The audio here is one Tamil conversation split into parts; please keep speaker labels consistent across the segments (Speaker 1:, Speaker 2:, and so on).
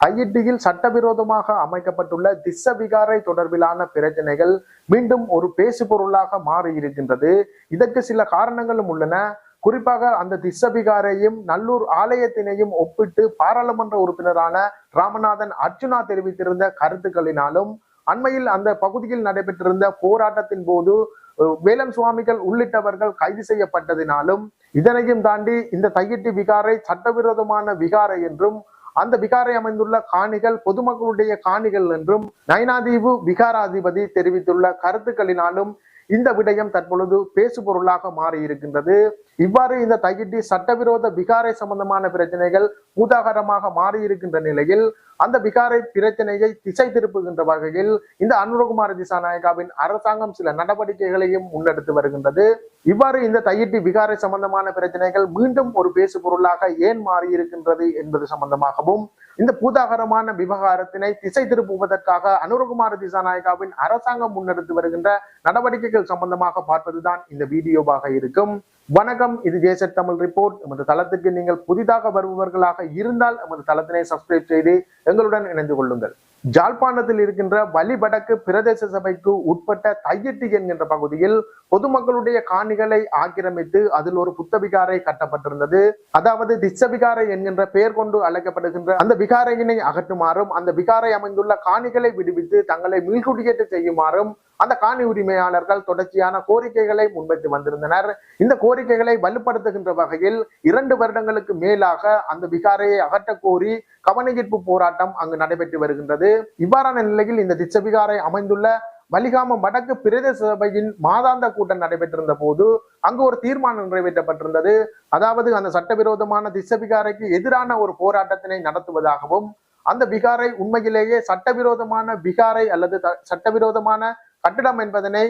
Speaker 1: ஐஇடியில் சட்டவிரோதமாக அமைக்கப்பட்டுள்ள திஸ்ஸ விகாரை தொடர்பிலான பிரச்சனைகள் மீண்டும் ஒரு பேசு பொருளாக மாறி இருக்கின்றது இதற்கு சில காரணங்களும் உள்ளன. குறிப்பாக அந்த திசபிகாரையும் நல்லூர் ஆலயத்தினையும் ஒப்பிட்டு பாராளுமன்ற உறுப்பினரான ராமநாதன் அர்ச்சுனா தெரிவித்திருந்த கருத்துக்களினாலும் அண்மையில் அந்த பகுதியில் நடைபெற்றிருந்த போராட்டத்தின் போது அஹ், வேலன் சுவாமிகள் உள்ளிட்டவர்கள் கைது செய்யப்பட்டதினாலும் இதனையும் தாண்டி இந்த தையிட்டி விகாரை சட்டவிரோதமான விகாரை என்றும் அந்த விகாரை அமைந்துள்ள காணிகள் பொதுமக்களுடைய காணிகள் என்றும் நயனாதீவு விகாராதிபதி தெரிவித்துள்ள கருத்துக்களினாலும் இந்த விடயம் தற்பொழுது பேசு பொருளாக மாறி இருக்கின்றது இவ்வாறு இந்த தையிட்டி சட்டவிரோத விகாரை சம்பந்தமான பிரச்சனைகள் பூதாகரமாக மாறி இருக்கின்ற நிலையில் அந்த விகாரை பிரச்சனையை திசை திருப்புகின்ற வகையில் இந்த அனுரகுமார திசாநாயகாவின் அரசாங்கம் சில நடவடிக்கைகளையும் முன்னெடுத்து வருகின்றது. இவ்வாறு இந்த தையிட்டி விகாரை சம்பந்தமான பிரச்சனைகள் மீண்டும் ஒரு பேசு பொருளாக ஏன் மாறி இருக்கின்றது என்பது சம்பந்தமாகவும் இந்த பூதாகரமான விவகாரத்தினை திசை திருப்புவதற்காக அனுரகுமார திசாநாயகாவின் அரசாங்கம் முன்னெடுத்து வருகின்ற நடவடிக்கைகள் சம்பந்தமாக பார்ப்பதுதான் இந்த வீடியோவாக இருக்கும். வணக்கம் இது ஜேசட் தமிழ் ரிப்போர்ட். எமது தளத்துக்கு நீங்கள் புதிதாக வருபவர்களாக இருந்தால் எமது தளத்தினை சப்ஸ்கிரைப் செய்து எங்களுடன் இணைந்து கொள்ளுங்கள். ஜாழ்ப்பாணத்தில் இருக்கின்ற வலிபடக்கு பிரதேச சபைக்கு உட்பட்ட தையட்டி என்கின்ற பகுதியில் பொதுமக்களுடைய காணிகளை ஆக்கிரமித்து அதில் ஒரு புத்த விகாரை கட்டப்பட்டிருந்தது. அதாவது திச்ச விகாரை என்கின்ற பெயர் கொண்டு அழைக்கப்படுகின்ற அந்த விகாரையினை அகற்றுமாறும் அந்த விகாரை அமைந்துள்ள காணிகளை விடுவித்து தங்களை மீள்குடியேற்ற செய்யுமாறும் அந்த காணி உரிமையாளர்கள் தொடர்ச்சியான கோரிக்கைகளை முன்வைத்து வந்திருந்தனர். இந்த கோரிக்கைகளை வலுப்படுத்துகின்ற வகையில் இரண்டு வருடங்களுக்கு மேலாக அந்த விகாரையை அகற்ற கோரி கவனஈர்ப்பு போராட்டம் அங்கு நடைபெற்று வருகின்றது. இவ்வாறான நிலையில் இந்த திச்சவிகாரை அமைந்துள்ள வலிகாமம் வடக்கு பிரதேச சபையின் மாதாந்த கூட்டம் நடைபெற்றிருந்த போது அங்கு ஒரு தீர்மானம் நிறைவேற்றப்பட்டிருந்தது. அதாவது அந்த சட்டவிரோதமான திசவிகாரைக்கு எதிரான ஒரு போராட்டத்தினை நடத்துவதாகவும் அந்த விகாரை உண்மையிலேயே சட்டவிரோதமான விகாரை அல்லது த- சட்டவிரோதமான கட்டிடம் என்பதனை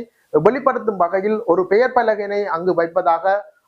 Speaker 1: வெளிப்படுத்தும் வகையில் ஒரு பெயர் பலகையினை அங்கு வைப்பதாக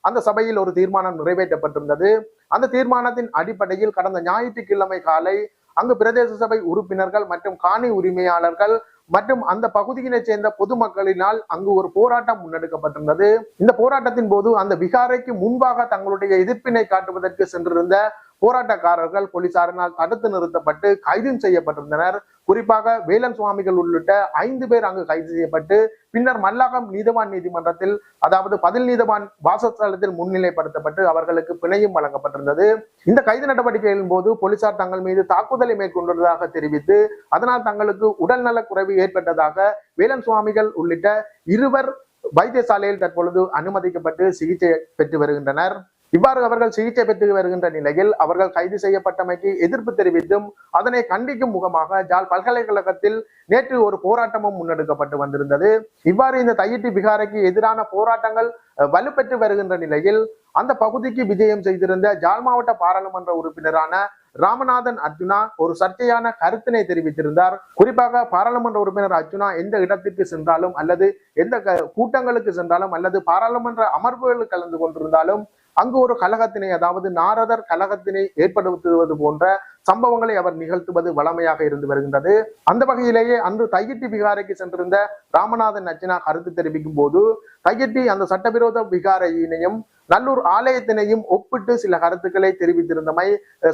Speaker 1: அந்த சபையில் ஒரு தீர்மானம் நிறைவேற்றப்பட்டிருந்தது. அந்த தீர்மானத்தின் அடிப்படையில் கடந்த ஞாயிற்றுக்கிழமை காலை அங்கு பிரதேச சபை உறுப்பினர்கள் மற்றும் காணி உரிமையாளர்கள் மற்றும் அந்த பகுதியினைச் சேர்ந்த பொதுமக்களினால் அங்கு ஒரு போராட்டம் முன்னெடுக்கப்பட்டிருந்தது. இந்த போராட்டத்தின் போது அந்த விகாரைக்கு முன்பாக தங்களுடைய எதிர்ப்பினை காட்டுவதற்கு சென்றிருந்த போராட்டக்காரர்கள் போலீசாரினால் தடுத்து நிறுத்தப்பட்டு கைது செய்யப்பட்டிருந்தனர். குறிப்பாக வேலன் சுவாமிகள் உள்ளிட்ட ஐந்து பேர் அங்கு கைது செய்யப்பட்டு பின்னர் மல்லாகம் நீதவான் நீதிமன்றத்தில் அதாவது பதில் நீதவான் வாசஸ்தலத்தில் முன்னிலைப்படுத்தப்பட்டு அவர்களுக்கு பிணையும் வழங்கப்பட்டிருந்தது. இந்த கைது நடவடிக்கைகளின் போது போலீசார் தங்கள் மீது தாக்குதலை மேற்கொண்டுள்ளதாக தெரிவித்து அதனால் தங்களுக்கு உடல்நல குறைவு ஏற்பட்டதாக வேலன் சுவாமிகள் உள்ளிட்ட இருவர் வைத்தியசாலையில் தற்பொழுது அனுமதிக்கப்பட்டு சிகிச்சை பெற்று வருகின்றனர். இவ்வாறு அவர்கள் சிகிச்சை பெற்று வருகின்ற நிலையில் அவர்கள் கைது செய்யப்பட்டமைக்கு எதிர்ப்பு தெரிவித்தும் அதனை கண்டிக்கும் முகமாக ஜால் பல்கலைக்கழகத்தில் நேற்று ஒரு போராட்டமும் முன்னெடுக்கப்பட்டு வந்திருந்தது. இவ்வாறு இந்த தையிட்டி விகாரைக்கு எதிரான போராட்டங்கள் வலுப்பெற்று வருகின்ற நிலையில் அந்த பகுதிக்கு விஜயம் செய்திருந்த ஜாழ் மாவட்ட பாராளுமன்ற உறுப்பினரான ராமநாதன் அர்ஜுனா ஒரு சர்ச்சையான கருத்தினை தெரிவித்திருந்தார். குறிப்பாக பாராளுமன்ற உறுப்பினர் அர்ஜுனா எந்த இடத்திற்கு சென்றாலும் அல்லது எந்த க- கூட்டங்களுக்கு சென்றாலும் அல்லது பாராளுமன்ற அமர்வுகளில் கலந்து கொண்டிருந்தாலும் அங்கு ஒரு கழகத்தினை அதாவது நாரதர் கழகத்தினை ஏற்படுத்துவது போன்ற சம்பவங்களை அவர் நிகழ்த்துவது வளமையாக இருந்து வருகின்றது. அந்த வகையிலேயே அன்று தையிட்டி விகாரைக்கு சென்றிருந்த ராமநாதன் நச்சினா கருத்து தெரிவிக்கும் போது தையிட்டி அந்த சட்டவிரோத விகாரையினையும் நல்லூர் ஆலயத்தினையும் ஒப்பிட்டு சில கருத்துக்களை தெரிவித்திருந்தமை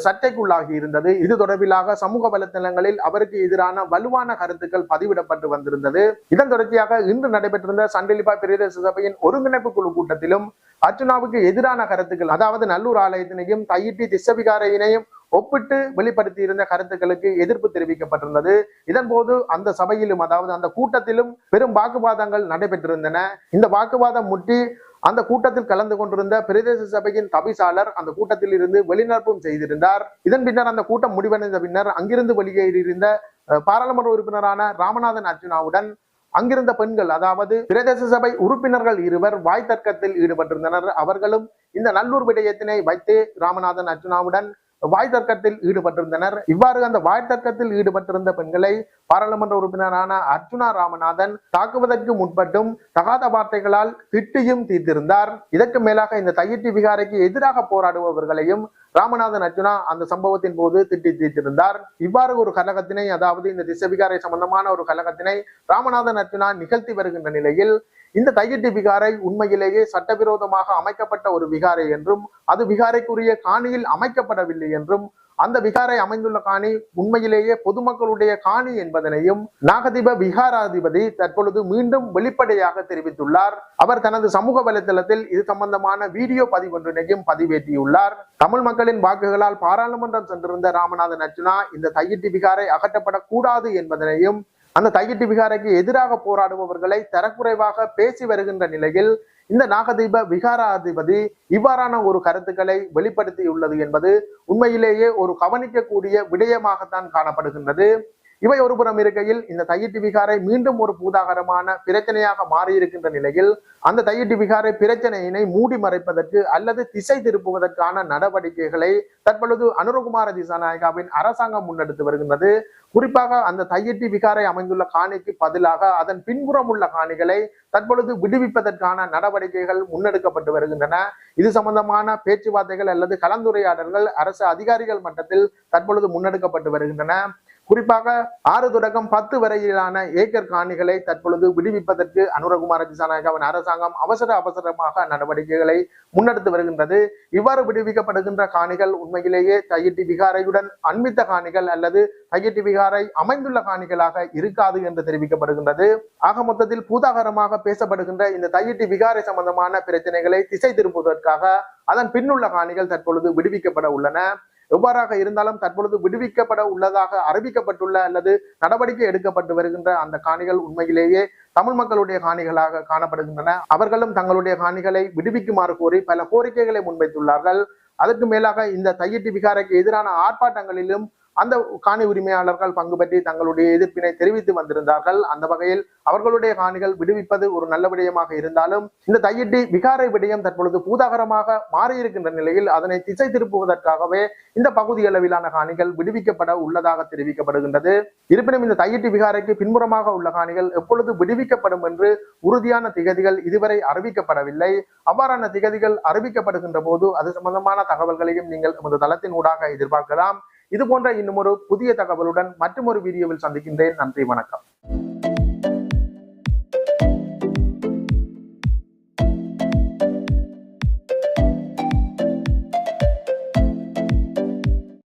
Speaker 1: சர்ச்சைக்குள்ளாகி இருந்தது. இது தொடர்பிலாக சமூக வலைத்தளங்களில் அவருக்கு எதிரான வலுவான கருத்துக்கள் பதிவிடப்பட்டு வந்திருந்தது. இதன் தொடர்ச்சியாக இன்று நடைபெற்றிருந்த சண்டிலிபா பிரதேச சபையின் ஒருங்கிணைப்பு குழு கூட்டத்திலும் அர்ச்சுனாவுக்கு எதிரான கருத்துக்கள் அதாவது நல்லூர் ஆலயத்தினையும் தையிட்டி திசவிகாரையினையும் ஒப்பிட்டு வெளிப்படுத்தி இருந்த கருத்துக்களுக்கு எதிர்ப்பு தெரிவிக்கப்பட்டிருந்தது. இதன் போது அந்த சபையிலும் அதாவது அந்த கூட்டத்திலும் பெரும் வாக்குவாதங்கள் நடைபெற்றிருந்தன. இந்த வாக்குவாதம் முற்றி அந்த கூட்டத்தில் கலந்து கொண்டிருந்த பிரதேச சபையின் தவிசாளர் அந்த கூட்டத்தில் இருந்து வெளிநடப்பும் செய்திருந்தார். இதன் பின்னர் அந்த கூட்டம் முடிவடைந்த பின்னர் அங்கிருந்து வெளியேறியிருந்த பாராளுமன்ற உறுப்பினரான ராமநாதன் அர்ஜுனாவுடன் அங்கிருந்த பெண்கள் அதாவது பிரதேச சபை உறுப்பினர்கள் இருவர் வாய் தர்க்கத்தில் ஈடுபட்டிருந்தனர். அவர்களும் இந்த நல்லூர் விடயத்தினை வைத்து ராமநாதன் அர்ஜுனாவுடன் வாய் தர்க்கத்தில் ஈடுபட்டிருந்தனர். இவ்வாறு அந்த வாய் தர்க்கத்தில் ஈடுபட்டிருந்த பெண்களை பாராளுமன்ற உறுப்பினரான அர்ஜுனா ராமநாதன் தாக்குவதற்கு முற்பட்டும் தகாத வார்த்தைகளால் திட்டியும் தீர்த்திருந்தார். இதற்கு மேலாக இந்த தையிட்டி விகாரைக்கு எதிராக போராடுபவர்களையும் ராமநாதன் அர்ஜுனா அந்த சம்பவத்தின் போது திட்டி தீர்த்திருந்தார். இவ்வாறு ஒரு கழகத்தினை அதாவது இந்த திசவிகாரை சம்பந்தமான ஒரு கழகத்தினை ராமநாதன் அர்ஜுனா நிகழ்த்தி வருகின்ற நிலையில் இந்த தையிட்டி விகாரை உண்மையிலேயே சட்டவிரோதமாக அமைக்கப்பட்ட ஒரு விகாரை என்றும் அது விகாரைக்குரிய காணியில் அமைக்கப்படவில்லை என்றும் அந்த விகாரை அமைந்துள்ள காணி உண்மையிலேயே பொதுமக்களுடைய காணி என்பதனையும் நாகதீப விகாராதிபதி தற்பொழுது மீண்டும் வெளிப்படையாக தெரிவித்துள்ளார். அவர் தனது சமூக வலைதளத்தில் இது சம்பந்தமான வீடியோ பதிவொன்றினையும் பதிவேற்றியுள்ளார். தமிழ் மக்களின் வாக்குகளால் பாராளுமன்றம் சென்றிருந்த ராமநாதன் அர்ஜுனா இந்த தையிட்டி விகாரை அகற்றப்படக்கூடாது என்பதனையும் அந்த தையிட்டி விகாரைக்கு எதிராக போராடுபவர்களை தரக்குறைவாக பேசி வருகின்ற நிலையில் இந்த நாகதீப விகாராதிபதி இவ்வாறான ஒரு கருத்துக்களை வெளிப்படுத்தியுள்ளது என்பது உண்மையிலேயே ஒரு கவனிக்கக்கூடிய விடயமாகத்தான் காணப்படுகின்றது. இவை ஒருபுறம் இருக்கையில் இந்த தையிட்டு விகாரை மீண்டும் ஒரு பூதாகரமான பிரச்சனையாக மாறியிருக்கின்ற நிலையில் அந்த தையிட்டு விகாரை பிரச்சனையினை மூடி மறைப்பதற்கு அல்லது திசை திருப்புவதற்கான நடவடிக்கைகளை தற்பொழுது அனுரகுமார திசாநாயகாவின் அரசாங்கம் முன்னெடுத்து வருகின்றது. குறிப்பாக அந்த தையிட்டு விகாரை அமைந்துள்ள காணிக்கு பதிலாக அதன் பின்புறம் உள்ள காணிகளை தற்பொழுது விடுவிப்பதற்கான நடவடிக்கைகள் முன்னெடுக்கப்பட்டு வருகின்றன. இது சம்பந்தமான பேச்சுவார்த்தைகள் அல்லது கலந்துரையாடல்கள் அரசு அதிகாரிகள் மட்டத்தில் தற்பொழுது முன்னெடுக்கப்பட்டு வருகின்றன. குறிப்பாக ஆறு தொடக்கம் பத்து வரையிலான ஏக்கர் காணிகளை தற்பொழுது விடுவிப்பதற்கு அனுரகுமார திசாநாயகாவின் அரசாங்கம் அவசர அவசரமாக நடவடிக்கைகளை முன்னெடுத்து வருகின்றது. இவ்வாறு விடுவிக்கப்படுகின்ற காணிகள் உண்மையிலேயே தையிட்டி விகாரையுடன் அண்மித்த காணிகள் அல்லது தையிட்டி விகாரை அமைந்துள்ள காணிகளாக இருக்காது என்று தெரிவிக்கப்படுகின்றது. ஆக மொத்தத்தில் பூதாகரமாக பேசப்படுகின்ற இந்த தையிட்டி விகாரை சம்பந்தமான பிரச்சனைகளை திசை திரும்புவதற்காக அதன் பின்னுள்ள காணிகள் தற்பொழுது விடுவிக்கப்பட உள்ளன. எவ்வாறாக இருந்தாலும் தற்பொழுது விடுவிக்கப்பட உள்ளதாக அறிவிக்கப்பட்டுள்ள அல்லது நடவடிக்கை எடுக்கப்பட்டு வருகின்ற அந்த காணிகள் உண்மையிலேயே தமிழ் மக்களுடைய காணிகளாக காணப்படுகின்றன. அவர்களும் தங்களுடைய காணிகளை விடுவிக்குமாறு கோரி பல கோரிக்கைகளை முன்வைத்துள்ளார்கள். அதற்கு மேலாக இந்த தையிட்டு விகாரைக்கு எதிரான ஆர்ப்பாட்டங்களிலும் அந்த காணி உரிமையாளர்கள் பங்கு பற்றி தங்களுடைய எதிர்ப்பினை தெரிவித்து வந்திருந்தார்கள். அந்த வகையில் அவர்களுடைய காணிகள் விடுவிப்பது ஒரு நல்ல விடயமாக இருந்தாலும் இந்த தையிட்டி விகாரை விடயம் தற்பொழுது பூதாகரமாக மாறியிருக்கின்ற நிலையில் அதனை திசை திருப்புவதற்காகவே இந்த பகுதி அளவிலான காணிகள் விடுவிக்கப்பட உள்ளதாக தெரிவிக்கப்படுகின்றது. இருப்பினும் இந்த தையிட்டி விகாரைக்கு பின்புறமாக உள்ள காணிகள் எப்பொழுது விடுவிக்கப்படும் என்று உறுதியான திகதிகள் இதுவரை அறிவிக்கப்படவில்லை. அவ்வாறான திகதிகள் அறிவிக்கப்படுகின்ற போது அது சம்பந்தமான தகவல்களையும் நீங்கள் எமது தளத்தின் ஊடாக எதிர்பார்க்கலாம். இது போன்ற இன்னும் ஒரு புதிய தகவலுடன் மற்றும் ஒரு வீடியோவில் சந்திக்கின்றேன். நன்றி வணக்கம்.